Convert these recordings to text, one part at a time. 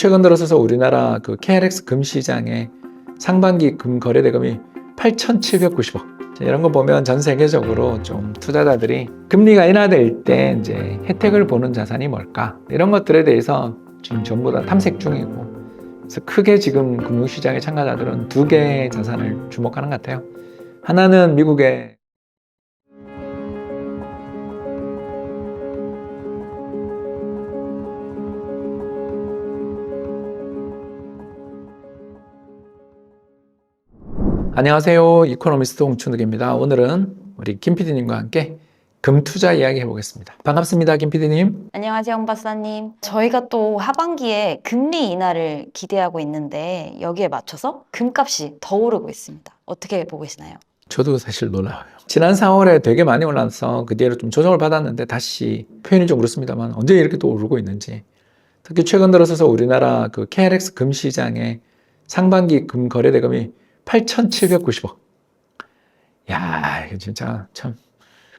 최근 들어서서 우리나라 그 KRX 금 시장의 상반기 금 거래 대금이 8,790억. 자, 이런 거 보면 전 세계적으로 좀 투자자들이 금리가 인하될 때 이제 혜택을 보는 자산이 뭘까? 이런 것들에 대해서 지금 전부 다 탐색 중이고. 그래서 크게 지금 금융시장의 참가자들은 두 개의 자산을 주목하는 것 같아요. 하나는 미국의 안녕하세요. 이코노미스트 홍춘욱입니다. 오늘은 우리 김 PD님과 함께 금 투자 이야기 해보겠습니다. 반갑습니다. 김 PD님. 안녕하세요, 홍 박사님. 저희가 또 하반기에 금리 인하를 기대하고 있는데 여기에 맞춰서 금값이 더 오르고 있습니다. 어떻게 보고 계시나요? 저도 사실 놀라워요. 지난 4월에 되게 많이 올라서 그 뒤로 좀 조정을 받았는데 다시 표현이 좀 그렇습니다만 언제 이렇게 또 오르고 있는지 특히 최근 들어서서 우리나라 그 KRX 금 시장의 상반기 금 거래 대금이 8,790억. 야, 이거 진짜 참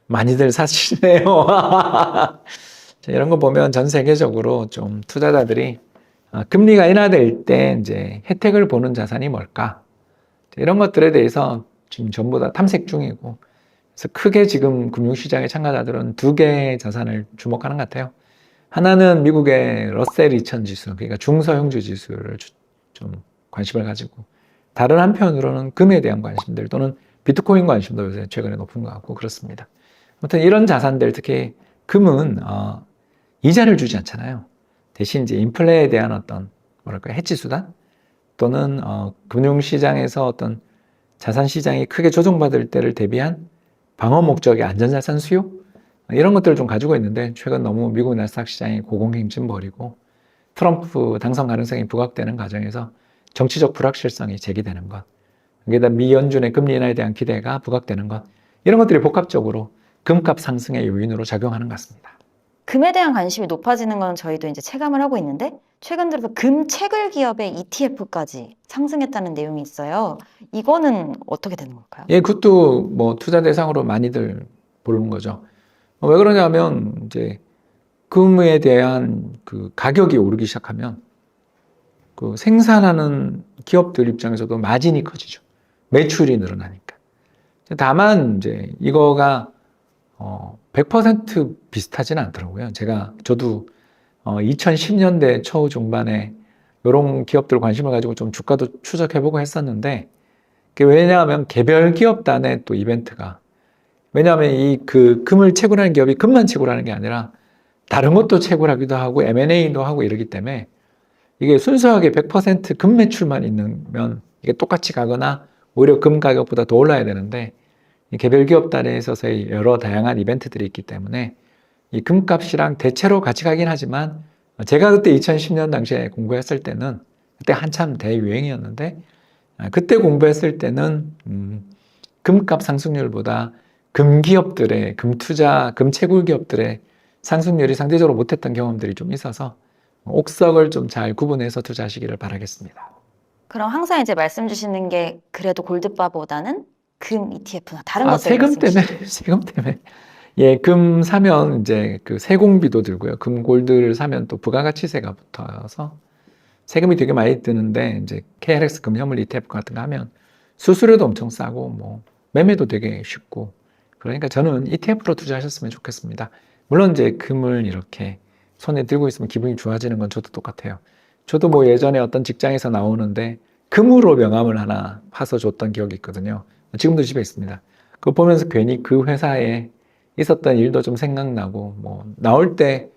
많이들 사시네요. 자, 이런 거 보면 전 세계적으로 좀 투자자들이 아, 금리가 인하될 때 이제 혜택을 보는 자산이 뭘까? 자, 이런 것들에 대해서 지금 전부 다 탐색 중이고 그래서 크게 지금 금융시장의 참가자들은 두 개의 자산을 주목하는 것 같아요. 하나는 미국의 러셀 2000 지수, 그러니까 중소형주 지수를 주- 좀 관심을 가지고 다른 한편으로는 금에 대한 관심들 또는 비트코인 관심도 요새 최근에 높은 것 같고 그렇습니다. 아무튼 이런 자산들 특히 금은 어, 이자를 주지 않잖아요. 대신 이제 인플레에 대한 어떤 뭐랄까 해치 수단 또는 어, 금융시장에서 어떤 자산 시장이 크게 조정받을 때를 대비한 방어 목적의 안전자산 수요 이런 것들을 좀 가지고 있는데 최근 너무 미국 나스닥 시장이 고공행진 벌이고 트럼프 당선 가능성이 부각되는 과정에서 정치적 불확실성이 제기되는 것 여기다 미 연준의 금리 인하에 대한 기대가 부각되는 것 이런 것들이 복합적으로 금값 상승의 요인으로 작용하는 것 같습니다. 금에 대한 관심이 높아지는 건 저희도 이제 체감을 하고 있는데 최근 들어서 금 채굴 기업의 ETF까지 상승했다는 내용이 있어요. 이거는 어떻게 되는 걸까요? 예, 그것도 뭐 투자 대상으로 많이들 보는 거죠. 어, 왜 그러냐면 이제 금에 대한 그 가격이 오르기 시작하면 그 생산하는 기업들 입장에서도 마진이 커지죠. 매출이 늘어나니까. 다만 이제 이거가 어, 100% 비슷하지는 않더라고요. 제가 저도 어, 2010년대 초 중반에 이런 기업들 관심을 가지고 좀 주가도 추적해보고 했었는데 왜냐하면 개별 기업단의 또 이벤트가 왜냐하면 이 그 금을 채굴하는 기업이 금만 채굴하는 게 아니라 다른 것도 채굴하기도 하고 M&A도 하고 이러기 때문에 이게 순수하게 100%금 매출만 있으면 이게 똑같이 가거나 오히려 금 가격보다 더 올라야 되는데 이 개별 기업 단에 있어서의 여러 다양한 이벤트들이 있기 때문에 이 금값이랑 대체로 같이 가긴 하지만 제가 그때 2010년 당시에 공부했을 때는 그때 한참 대유행이었는데 아, 그때 공부했을 때는 음, 금값 상승률보다 금기업들의 금투자 금채굴 기업들의 상승률이 상대적으로 못했던 경험들이 좀 있어서 옥석을 좀 잘 구분해서 투자하시기를 바라겠습니다. 그럼 항상 이제 말씀 주시는 게 그래도 골드바보다는 금 ETF나 다른 아, 것들 세금 때문에. 세금 때문에 예, 금 사면 이제 그 세공비도 들고요. 금 골드를 사면 또 부가가치세가 붙어서 세금이 되게 많이 드는데 이제 KRX 금현물 ETF 같은 거 하면 수수료도 엄청 싸고 뭐 매매도 되게 쉽고 그러니까 저는 ETF로 투자하셨으면 좋겠습니다. 물론 이제 금을 이렇게 손에 들고 있으면 기분이 좋아지는 건 저도 똑같아요. 저도 뭐 예전에 어떤 직장에서 나오는데 금으로 명함을 하나 파서 줬던 기억이 있거든요. 지금도 집에 있습니다. 그거 보면서 괜히 그 회사에 있었던 일도 좀 생각나고 뭐 나올 때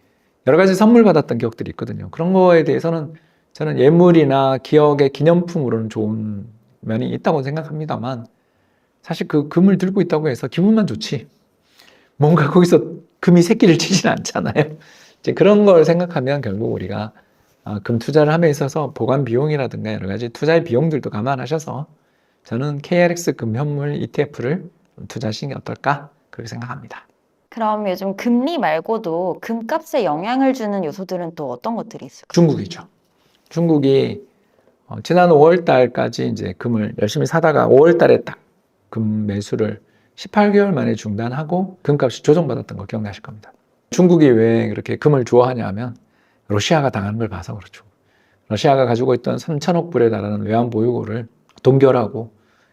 여러 가지 선물 받았던 기억들이 있거든요. 그런 거에 대해서는 저는 예물이나 기억의 기념품으로는 좋은 면이 있다고 생각합니다만 사실 그 금을 들고 있다고 해서 기분만 좋지 뭔가 거기서 금이 새끼를 치진 않잖아요. 이제 그런 걸 생각하면 결국 우리가 아, 금 투자를 함에 있어서 보관 비용이라든가 여러 가지 투자의 비용들도 감안하셔서 저는 KRX 금현물 ETF를 투자하시는 게 어떨까 그렇게 생각합니다. 그럼 요즘 금리 말고도 금값에 영향을 주는 요소들은 또 어떤 것들이 있을까요? 중국이죠. 중국이 어, 지난 5월 달까지 이제 금을 열심히 사다가 5월 달에 딱 금 매수를 18개월 만에 중단하고 금값이 조정받았던 거 기억나실 겁니다. 중국이 왜 그렇게 금을 좋아하냐 하면 러시아가 당하는 걸 봐서 그렇죠. 러시아가 가지고 있던 3천억 불에 달하는 외환 보유고를 동결하고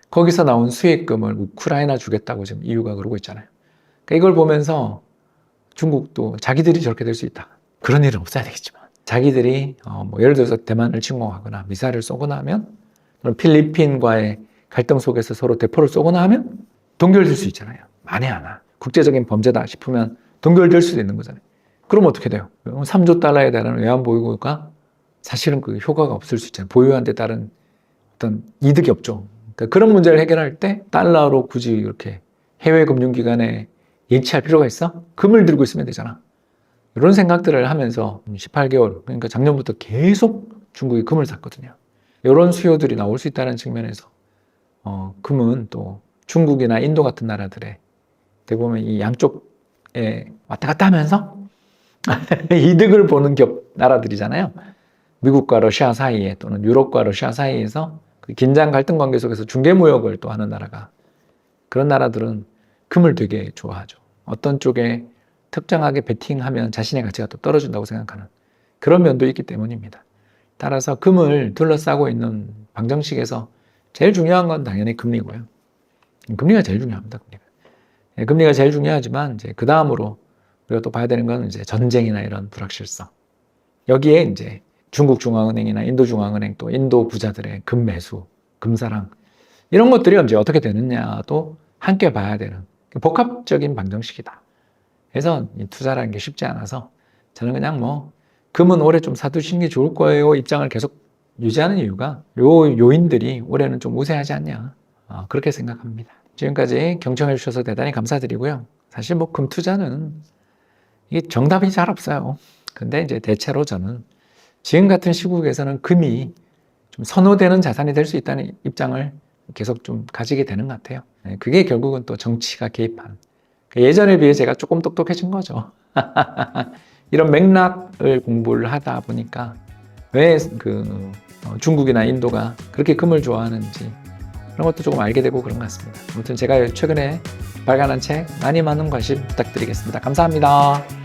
거기서 나온 수익금을 우크라이나 주겠다고 지금 EU가 그러고 있잖아요. 그러니까 이걸 보면서 중국도 자기들이 저렇게 될 수 있다. 그런 일은 없어야 되겠지만 자기들이 어, 뭐 예를 들어서 대만을 침공하거나 미사일을 쏘거나 하면 또는 필리핀과의 갈등 속에서 서로 대포를 쏘거나 하면 동결될 수 있잖아요. 만에 하나 국제적인 범죄다 싶으면 동결될 수도 있는 거잖아요. 그럼 어떻게 돼요? 3조 달러에 달하는 외환 보유고가 사실은 그 효과가 없을 수 있잖아요. 보유한 데 따른 어떤 이득이 없죠. 그러니까 그런 문제를 해결할 때 달러로 굳이 이렇게 해외 금융기관에 예치할 필요가 있어? 금을 들고 있으면 되잖아. 이런 생각들을 하면서 18개월, 그러니까 작년부터 계속 중국이 금을 샀거든요. 이런 수요들이 나올 수 있다는 측면에서 어, 금은 또 중국이나 인도 같은 나라들의 어떻게 보면 이 양쪽 에 왔다 갔다 하면서 이득을 보는 겹 나라들이잖아요. 미국과 러시아 사이에 또는 유럽과 러시아 사이에서 그 긴장 갈등 관계 속에서 중개 무역을 또 하는 나라가 그런 나라들은 금을 되게 좋아하죠. 어떤 쪽에 특정하게 베팅하면 자신의 가치가 또 떨어진다고 생각하는 그런 면도 있기 때문입니다. 따라서 금을 둘러싸고 있는 방정식에서 제일 중요한 건 당연히 금리고요. 금리가 제일 중요합니다. 금리가. 예, 금리가 제일 중요하지만 이제 그 다음으로 우리가 또 봐야 되는 건 이제 전쟁이나 이런 불확실성. 여기에 이제 중국 중앙은행이나 인도 중앙은행 또 인도 부자들의 금 매수, 금사랑 이런 것들이 이제 어떻게 되느냐도 함께 봐야 되는 복합적인 방정식이다. 그래서 이 투자라는 게 쉽지 않아서 저는 그냥 뭐 금은 올해 좀 사두시는 게 좋을 거예요 입장을 계속 유지하는 이유가 요 요인들이 올해는 좀 우세하지 않냐 어, 그렇게 생각합니다. 지금까지 경청해 주셔서 대단히 감사드리고요. 사실 뭐 금 투자는 이게 정답이 잘 없어요. 근데 이제 대체로 저는 지금 같은 시국에서는 금이 좀 선호되는 자산이 될 수 있다는 입장을 계속 좀 가지게 되는 것 같아요. 네, 그게 결국은 또 정치가 개입한 그 예전에 비해 제가 조금 똑똑해진 거죠. 이런 맥락을 공부를 하다 보니까 왜 그 중국이나 인도가 그렇게 금을 좋아하는지 그런 것도 조금 알게 되고 그런 것 같습니다. 아무튼 제가 최근에 발간한 책 많이 많은 관심 부탁드리겠습니다. 감사합니다.